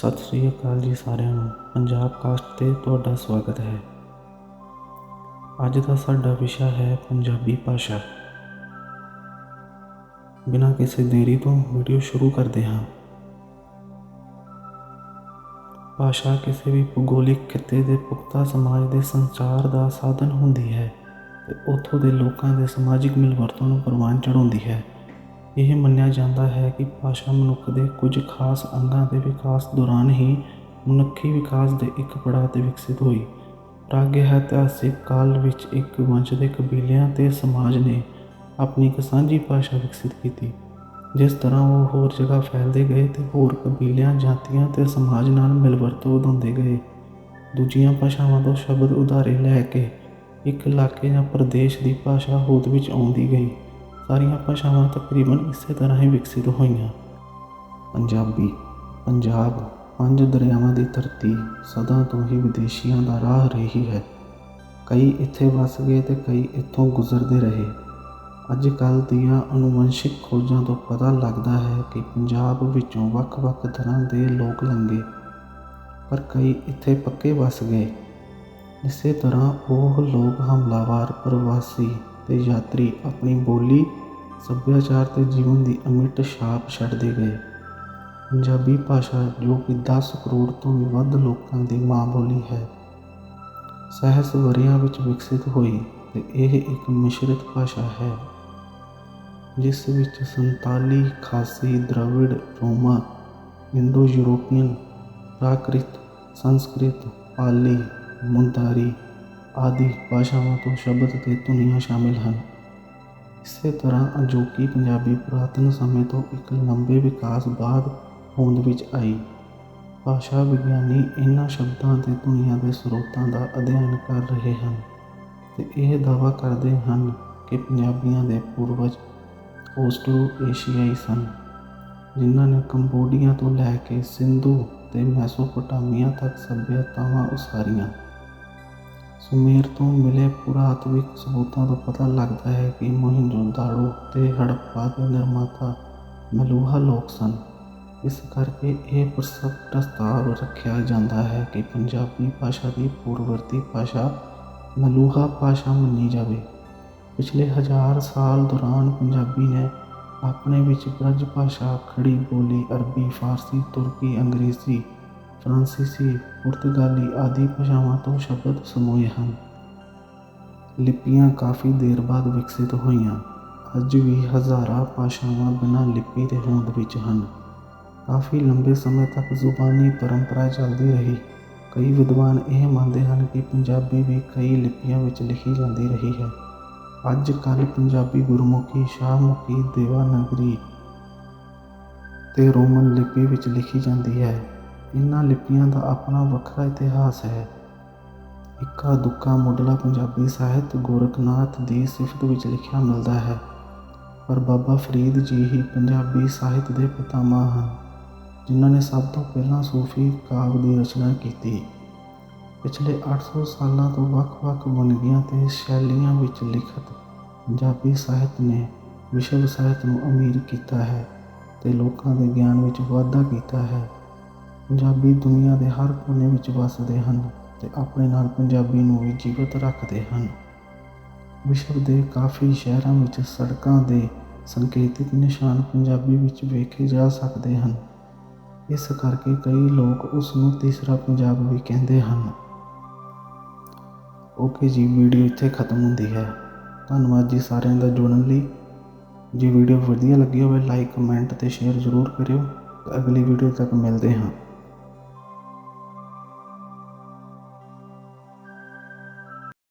ਸਤਿ ਸ੍ਰੀ ਅਕਾਲ ਜੀ ਸਾਰਿਆਂ ਨੂੰ। ਪੰਜਾਬ ਕਾਸਟ ਤੇ ਤੁਹਾਡਾ ਸਵਾਗਤ ਹੈ। ਅੱਜ ਦਾ ਸਾਡਾ ਵਿਸ਼ਾ ਹੈ ਪੰਜਾਬੀ ਭਾਸ਼ਾ। ਬਿਨਾਂ ਕਿਸੇ ਦੇਰੀ ਤੋਂ ਵੀਡੀਓ ਸ਼ੁਰੂ ਕਰਦੇ ਹਾਂ। ਭਾਸ਼ਾ ਕਿਸੇ ਵੀ ਭੂਗੋਲਿਕ ਖਿੱਤੇ ਦੇ ਪੁਖਤਾ ਸਮਾਜ ਦੇ ਸੰਚਾਰ ਦਾ ਸਾਧਨ ਹੁੰਦੀ ਹੈ ਤੇ ਉੱਥੋਂ ਦੇ ਲੋਕਾਂ ਦੇ ਸਮਾਜਿਕ ਮਿਲਵਰਤੋਂ ਨੂੰ ਪ੍ਰਵਾਨ ਚੜਾਉਂਦੀ ਹੈ। ਇਹ ਮੰਨਿਆ ਜਾਂਦਾ ਹੈ ਕਿ ਭਾਸ਼ਾ ਮਨੁੱਖ ਦੇ ਕੁਝ ਖਾਸ ਅੰਗਾਂ ਦੇ ਵਿਕਾਸ ਦੌਰਾਨ ਹੀ ਮਨੁੱਖੀ ਵਿਕਾਸ ਦੇ ਇੱਕ ਪੜਾਅ ਤੇ ਵਿਕਸਿਤ ਹੋਈ। ਪ੍ਰਾਗਿਤਿਹਾਸਿਕ ਕਾਲ ਵਿੱਚ ਇੱਕ ਵੰਸ਼ ਦੇ ਕਬੀਲਿਆਂ ਤੇ ਸਮਾਜ ਨੇ ਆਪਣੀ ਇੱਕ ਸਾਂਝੀ ਭਾਸ਼ਾ ਵਿਕਸਿਤ ਕੀਤੀ, ਜਿਸ ਤਰ੍ਹਾਂ ਉਹ ਹੋਰ ਜਗ੍ਹਾ ਫੈਲਦੇ ਗਏ ਤੇ ਹੋਰ ਕਬੀਲਿਆਂ, ਜਾਤੀਆਂ ਤੇ ਸਮਾਜ ਨਾਲ ਮਿਲਵਰਤੋਂ ਵਧਾਉਂਦੇ ਗਏ। ਦੂਜੀਆਂ ਭਾਸ਼ਾਵਾਂ ਤੋਂ ਸ਼ਬਦ ਉਧਾਰੇ ਲੈ ਕੇ ਇੱਕ ਇਲਾਕੇ ਜਾਂ ਪ੍ਰਦੇਸ਼ ਦੀ ਭਾਸ਼ਾ ਹੋਂਦ ਵਿੱਚ ਆਉਂਦੀ ਗਈ। ਸਾਰੀਆਂ ਭਾਸ਼ਾਵਾਂ ਤਕਰੀਬਨ ਇਸੇ ਤਰ੍ਹਾਂ ਹੀ ਵਿਕਸਿਤ ਹੋਈਆਂ। ਪੰਜਾਬੀ, ਪੰਜਾਬ, ਪੰਜ ਦਰਿਆਵਾਂ ਦੀ ਧਰਤੀ ਸਦਾ ਤੋਂ ਹੀ ਵਿਦੇਸ਼ੀਆਂ ਦਾ ਰਾਹ ਰਹੀ ਹੈ। ਕਈ ਇੱਥੇ ਵਸ ਗਏ ਤੇ ਕਈ ਇੱਥੋਂ ਗੁਜ਼ਰਦੇ ਰਹੇ। ਅੱਜ ਕੱਲ੍ਹ ਦੀਆਂ ਅਨੁਵੰਸ਼ਿਕ ਖੋਜਾਂ ਤੋਂ ਪਤਾ ਲੱਗਦਾ ਹੈ ਕਿ ਪੰਜਾਬ ਵਿੱਚੋਂ ਵੱਖ-ਵੱਖ ਤਰ੍ਹਾਂ ਦੇ ਲੋਕ ਲੰਘੇ, ਪਰ ਕਈ ਇੱਥੇ ਪੱਕੇ ਵਸ ਗਏ। ਇਸੇ ਤਰ੍ਹਾਂ ਉਹ ਲੋਕ ਹਮਲਾਵਰ, ਪ੍ਰਵਾਸੀ ਤੇ ਯਾਤਰੀ ਆਪਣੀ ਬੋਲੀ, ਸੱਭਿਆਚਾਰ ਅਤੇ ਜੀਵਨ ਦੀ ਅਮਿੱਟ ਛਾਪ ਛੱਡਦੇ ਗਏ। ਪੰਜਾਬੀ ਭਾਸ਼ਾ ਜੋ ਕਿ 10 ਕਰੋੜ ਤੋਂ ਵੀ ਵੱਧ ਲੋਕਾਂ ਦੀ ਮਾਂ ਬੋਲੀ ਹੈ, ਸਹਿਸ ਵਰ੍ਹਿਆਂ ਵਿੱਚ ਵਿਕਸਿਤ ਹੋਈ ਅਤੇ ਇਹ ਇੱਕ ਮਿਸ਼ਰਿਤ ਭਾਸ਼ਾ ਹੈ, ਜਿਸ ਵਿੱਚ ਸੰਤਾਲੀ Khasi Dravid, Roma Indo European Prakrit, Sanskrit, Pali Mundari ਆਦਿ ਭਾਸ਼ਾਵਾਂ ਤੋਂ ਸ਼ਬਦ ਤੇ ਧੁਨੀਆਂ ਸ਼ਾਮਿਲ ਹਨ। ਇਸੇ ਤਰ੍ਹਾਂ ਅਜੋਕੀ ਪੰਜਾਬੀ ਪੁਰਾਤਨ ਸਮੇਂ ਤੋਂ ਇੱਕ ਲੰਬੇ ਵਿਕਾਸ ਬਾਅਦ ਹੋਂਦ ਵਿੱਚ ਆਈ। ਭਾਸ਼ਾ ਵਿਗਿਆਨੀ ਇਹਨਾਂ ਸ਼ਬਦਾਂ ਤੇ ਧੁਨੀਆਂ ਦੇ ਸਰੋਤਾਂ ਦਾ ਅਧਿਐਨ ਕਰ ਰਹੇ ਹਨ ਤੇ ਇਹ ਦਾਅਵਾ ਕਰਦੇ ਹਨ ਕਿ ਪੰਜਾਬੀਆਂ ਦੇ ਪੂਰਵਜ ਆਸਟ੍ਰੋ ਏਸ਼ੀਆਈ ਸਨ, ਜਿਨ੍ਹਾਂ ਨੇ ਕੰਬੋਡੀਆ ਤੋਂ ਲੈ ਕੇ ਸਿੰਧੂ ਤੇ ਮੈਸੋਪੋਟਾਮੀਆ ਤੱਕ ਸਭਿਅਤਾਵਾਂ ਉਸਾਰੀਆਂ। ਸੁਮੇਰ ਤੋਂ ਮਿਲੇ ਪੁਰਾਤਵਿਕ ਸਬੂਤਾਂ ਤੋਂ ਪਤਾ ਲੱਗਦਾ ਹੈ ਕਿ ਮੋਹਿੰਜੋ-ਦਾੜੋ ਤੇ ਹੜੱਪਾ ਦੇ ਨਿਰਮਾਤਾ ਮਲੂਹਾ ਲੋਕ ਸਨ। ਇਸ ਕਰਕੇ ਇਹ ਪ੍ਰਸਤਾਵ ਰੱਖਿਆ ਜਾਂਦਾ ਹੈ ਕਿ ਪੰਜਾਬੀ ਭਾਸ਼ਾ ਦੀ ਪੂਰਵਰਤੀ ਭਾਸ਼ਾ ਮਲੂਹਾ ਭਾਸ਼ਾ ਮੰਨੀ ਜਾਵੇ। ਪਿਛਲੇ ਹਜ਼ਾਰ ਸਾਲ ਦੌਰਾਨ ਪੰਜਾਬੀ ਨੇ ਆਪਣੇ ਵਿੱਚ ਬ੍ਰਜ ਭਾਸ਼ਾ ਖੜੀ ਬੋਲੀ, ਅਰਬੀ, ਫਾਰਸੀ, ਤੁਰਕੀ, ਅੰਗਰੇਜ਼ੀ ਫਰਾਂਸੀਸੀ ਪੁਰਤਗਾਲੀ ਆਦਿ ਭਾਸ਼ਾਵਾਂ ਤੋਂ ਸ਼ਬਦ ਸਮੋਏ ਹਨ ਲਿਪੀਆਂ ਕਾਫੀ ਦੇਰ ਬਾਅਦ ਵਿਕਸਿਤ ਹੋਈਆਂ ਅੱਜ ਵੀ ਹਜ਼ਾਰਾਂ ਭਾਸ਼ਾਵਾਂ ਬਿਨਾਂ ਲਿਪੀ ਦੇ ਹੋਂਦ ਵਿੱਚ ਹਨ ਕਾਫੀ ਲੰਬੇ ਸਮੇਂ ਤੱਕ ਜ਼ੁਬਾਨੀ ਪਰੰਪਰਾ ਚੱਲਦੀ ਰਹੀ ਕਈ ਵਿਦਵਾਨ ਇਹ ਮੰਨਦੇ ਹਨ ਕਿ ਪੰਜਾਬੀ ਵੀ ਕਈ ਲਿਪੀਆਂ ਵਿੱਚ ਲਿਖੀ ਜਾਂਦੀ ਰਹੀ ਹੈ ਅੱਜ ਕੱਲ੍ਹ ਪੰਜਾਬੀ ਗੁਰਮੁਖੀ ਸ਼ਾਹਮੁਖੀ ਦੇਵਾਨਗਰੀ ਤੇ ਰੋਮਨ ਲਿਪੀ ਵਿੱਚ ਲਿਖੀ ਜਾਂਦੀ ਹੈ ਇਹਨਾਂ ਲਿਪੀਆਂ ਦਾ ਆਪਣਾ ਵੱਖਰਾ ਇਤਿਹਾਸ ਹੈ। ਇੱਕਾ ਦੁੱਕਾ ਮੁੱਢਲਾ ਪੰਜਾਬੀ ਸਾਹਿਤ ਗੋਰਖਨਾਥ ਦੀ ਸਿਫਤ ਵਿੱਚ ਲਿਖਿਆ ਮਿਲਦਾ ਹੈ। ਪਰ ਬਾਬਾ ਫਰੀਦ ਜੀ ਹੀ ਪੰਜਾਬੀ ਸਾਹਿਤ ਦੇ ਪਿਤਾਮਾ ਹਨ, ਜਿਨ੍ਹਾਂ ਨੇ ਸਭ ਤੋਂ ਪਹਿਲਾਂ ਸੂਫੀ ਕਾਵਿ ਦੀ ਰਚਨਾ ਕੀਤੀ। ਪਿਛਲੇ 800 ਸਾਲਾਂ ਤੋਂ ਵੱਖ-ਵੱਖ ਵੰਨਗੀਆਂ ਤੇ ਸ਼ੈਲੀਆਂ ਵਿੱਚ ਲਿਖਤ ਪੰਜਾਬੀ ਸਾਹਿਤ ਨੇ ਵਿਸ਼ਵ ਸਾਹਿਤ ਨੂੰ ਅਮੀਰ ਕੀਤਾ ਹੈ ਤੇ ਲੋਕਾਂ ਦੇ ਗਿਆਨ ਵਿੱਚ ਵਾਧਾ ਕੀਤਾ ਹੈ। ਪੰਜਾਬੀ ਦੁਨੀਆ ਦੇ ਹਰ ਕੋਨੇ ਵਿੱਚ ਵਸਦੇ ਹਨ ਤੇ ਆਪਣੇ ਨਾਲ ਪੰਜਾਬੀ ਨੂੰ ਵੀ ਜੀਵਤ ਰੱਖਦੇ ਹਨ। ਵਿਸ਼ਵ ਦੇ ਕਾਫੀ ਸ਼ਹਿਰਾਂ ਵਿੱਚ ਸੜਕਾਂ ਦੇ ਸੰਕੇਤਿਕ ਨਿਸ਼ਾਨ ਪੰਜਾਬੀ ਵਿੱਚ ਵੇਖੇ ਜਾ ਸਕਦੇ ਹਨ। ਇਸ ਕਰਕੇ ਕਈ ਲੋਕ ਉਸ ਨੂੰ ਤੀਸਰਾ ਪੰਜਾਬ ਵੀ ਕਹਿੰਦੇ ਹਨ। ਓਕੇ ਜੀ, ਵੀਡੀਓ ਇੱਥੇ ਖਤਮ ਹੁੰਦੀ ਹੈ। ਧੰਨਵਾਦ ਜੀ ਸਾਰਿਆਂ ਦਾ ਜੁੜਨ ਲਈ। ਜੇ ਵੀਡੀਓ ਵਧੀਆ ਲੱਗੀ ਹੋਵੇ, ਲਾਈਕ, ਕਮੈਂਟ ਤੇ ਸ਼ੇਅਰ ਜ਼ਰੂਰ ਕਰਿਓ। ਅਗਲੀ ਵੀਡੀਓ ਤੱਕ ਮਿਲਦੇ ਹਾਂ।